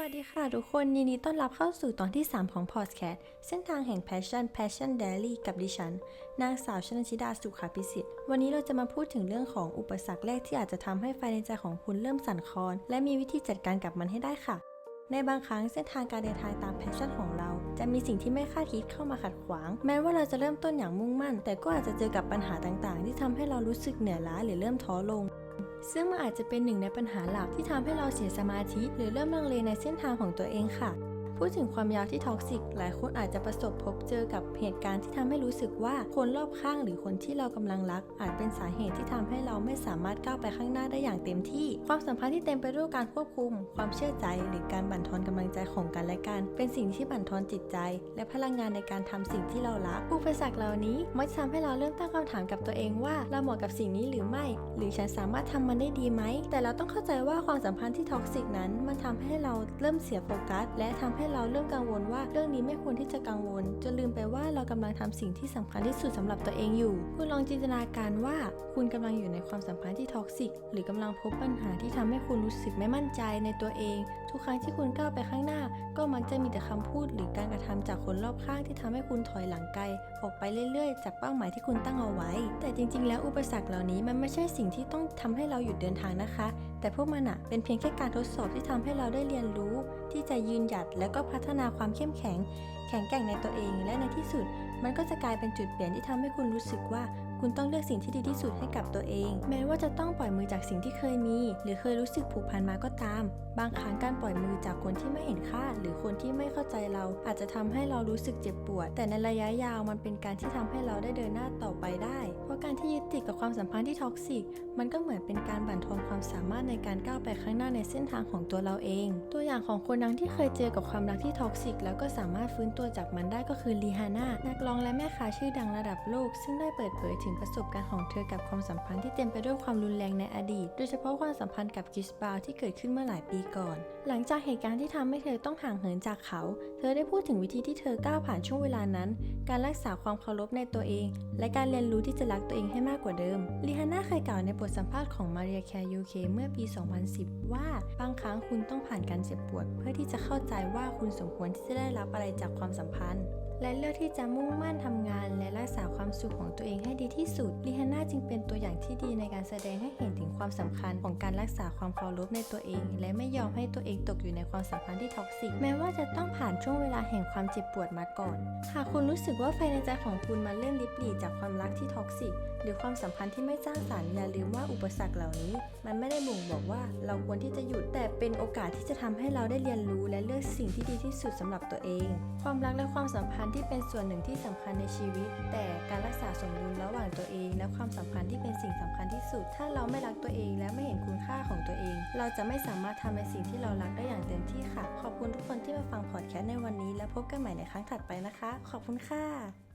วัสดีค่ะทุกคนยินดีต้อนรับเข้าสู่ตอนที่ 3 ของ Podcast เส้นทางแห่ง Passion Passion Daily กับดิฉัน นางสาวชนชิดาสุขาพิสิทธิ์ วันนี้เราจะมาพูดถึงเรื่องของอุปสรรคแรกที่อาจจะทำให้ไฟในใจของคุณเริ่มสั่นคลอน และมีวิธีจัดการกับมันให้ได้ค่ะ ในบางครั้งเส้นทางการเดินทางตามแพชชั่นของเรา จะมีสิ่งที่ไม่คาดคิดเข้ามาขัดขวาง แม้ว่าเราจะเริ่มต้นอย่างมุ่งมั่น แต่ก็อาจจะเจอกับปัญหาต่างๆ ที่ทำให้เรารู้สึกเหนื่อยล้าหรือเริ่มท้อลง ซึ่งมันอาจจะเป็นหนึ่งในปัญหาหลักที่ทำให้เราเสียสมาธิ หรือเริ่มลังเลในเส้นทางของตัวเองค่ะ พูดถึงความยาวที่ท็อกซิกหลายคนอาจจะประสบพบเจอกับเหตุการณ์ที่ทำให้รู้สึกว่าคนรอบข้างหรือคนที่เรากำลังรัก อาจเป็นสาเหตุที่ทำให้เราไม่สามารถก้าวไปข้างหน้าได้อย่างเต็มที่ ความสัมพันธ์ที่เต็มไปด้วยการควบคุม ความเชื่อใจ หรือการบั่นทอนกำลังใจของกันและกัน เป็นสิ่งที่บั่นทอนจิตใจ และพลังงานในการทำสิ่งที่เรารักอุปสรรคเหล่านี้มักจะทำให้เราเริ่มตั้งคำถามกับตัวเองว่า เราเหมาะกับสิ่งนี้หรือไม่ หรือฉันสามารถทำมันได้ดีไหมแต่เราต้องเข้าใจว่าความสัมพันธ์ที่ท็อกซิกนั้นมันทำให้เราเริ่มเสียโฟกัสและทำให้เราเริ่มกังวลว่าเรื่องนี้ไม่ควรที่จะกังวล จนลืมไปว่าเรากำลังทำสิ่งที่สำคัญที่สุดสำหรับตัวเองอยู่ คุณลองจินตนาการว่าคุณกำลังอยู่ในความสัมพันธ์ที่ท็อกซิก หรือกำลังพบปัญหาที่ทำให้คุณรู้สึกไม่มั่นใจในตัวเอง ทุกครั้งที่คุณก้าวไปข้างหน้า ก็มักจะมีแต่คำพูด หรือการกระทำจากคนรอบข้างที่ทำให้คุณถอยหลังไกล ออกไปเรื่อยๆ จากเป้าหมายที่คุณตั้งเอาไว้ แต่จริง ๆ แล้วอุปสรรคเหล่านี้มันไม่ใช่สิ่งที่ต้องทำให้เราหยุดเดินทางนะคะ แต่พวกมันอะเป็นเพียงแค่การทดสอบที่ทำให้เราได้เรียนรู้ ที่จะยืนหยัดและก็พัฒนาความเข้มแข็ง แข็งแกร่งในตัวเอง และในที่สุด มันก็จะกลายเป็นจุดเปลี่ยนที่ทำให้คุณรู้สึกว่า คุณต้องเลือกสิ่งที่ดีที่สุดให้กับตัวเอง แม้ว่าจะต้องปล่อยมือจากสิ่งที่เคยมี หรือเคยรู้สึกผูกพันมาก็ตาม บางครั้งการปล่อยมือจากคนที่ไม่เห็นค่า หรือคนที่ไม่เข้าใจเรา อาจจะทำให้เรารู้สึกเจ็บปวด แต่ในระยะยาวมันเป็นการที่ทำให้เราได้เดินหน้าต่อไปได้ เพราะการที่ยึดติดกับความสัมพันธ์ที่ท็อกซิกมันก็เหมือนเป็นการบั่นทอนความสามารถในการก้าวไปข้างหน้าในเส้นทางของตัวเราเอง ตัวอย่างของคนดังที่เคยเจอกับความรักที่ท็อกซิกแล้วก็สามารถฟื้นตัวจากมันได้ก็คือลีฮาน่านักร้องและแม่ค้าชื่อดังระดับโลก ซึ่งได้เปิดเผยถึงประสบการณ์ของเธอกับความสัมพันธ์ที่เต็มไปด้วยความรุนแรงในอดีต โดยเฉพาะความสัมพันธ์กับกิสบาวที่เกิดขึ้นเมื่อหลายปีก่อน หลังจากเหตุการณ์ที่ทำให้เธอต้องห่างเหินจากเขา เธอได้พูดถึงวิธีที่เธอก้าวผ่านช่วงเวลานั้น การรักษาความเคารพในตัวเอง และการเรียนรู้ที่จะรักตัวเองให้มากกว่าเดิมลีฮาน่าเคยกล่าวในบทสัมภาษณ์ของมาเรียแคร์ยูเคเมื่อปี 2010 ว่าบางครั้งคุณต้องผ่านการเจ็บปวด เพื่อที่จะเข้าใจว่าคุณสมควรที่จะได้รับอะไรจากความสัมพันธ์ และเลือกที่จะมุ่งมั่นทำงาน และรักษาความสุขของตัวเองให้ดีที่สุดลีฮาน่าจึงเป็นตัวอย่างที่ดีในการแสดงให้เห็นถึงความสำคัญของการรักษาความเคารพในตัวเอง และไม่ยอมให้ตัวเองตกอยู่ในความสัมพันธ์ที่ท็อกซิกแม้ว่าจะต้องผ่านช่วงเวลาแห่งความเจ็บปวดมาก่อน หากคุณรู้สึกว่าไฟในใจของคุณมันเริ่มลิบหลีจากความรักที่ท็อกซิกหรือความสัมพันธ์ที่ไม่สร้างสรรค์อย่าลืมว่าอุปสรรคเหล่านี้ มันไม่ได้บ่งบอกว่าเราควรที่จะหยุดแต่เป็นโอกาสที่จะทำให้เราได้เรียนรู้ และเลือกสิ่งที่ดีที่สุดสำหรับตัวเอง ความรักและความสัมพันธ์ที่เป็นส่วนหนึ่งที่สำคัญในชีวิต แต่การรักษาสมดุลระหว่างตัวเอง และความสัมพันธ์ที่เป็นสิ่งสำคัญที่สุด ถ้าเราไม่รักตัวเองและไม่เห็นคุณค่าของตัวเอง เราจะไม่สามารถทำในสิ่งที่เรารักได้อย่างเต็มที่ค่ะ ขอบคุณทุกคนที่มาฟังพอดแคสต์ในวันนี้ และพบกันใหม่ในครั้งถัดไปนะคะ ขอบคุณค่ะ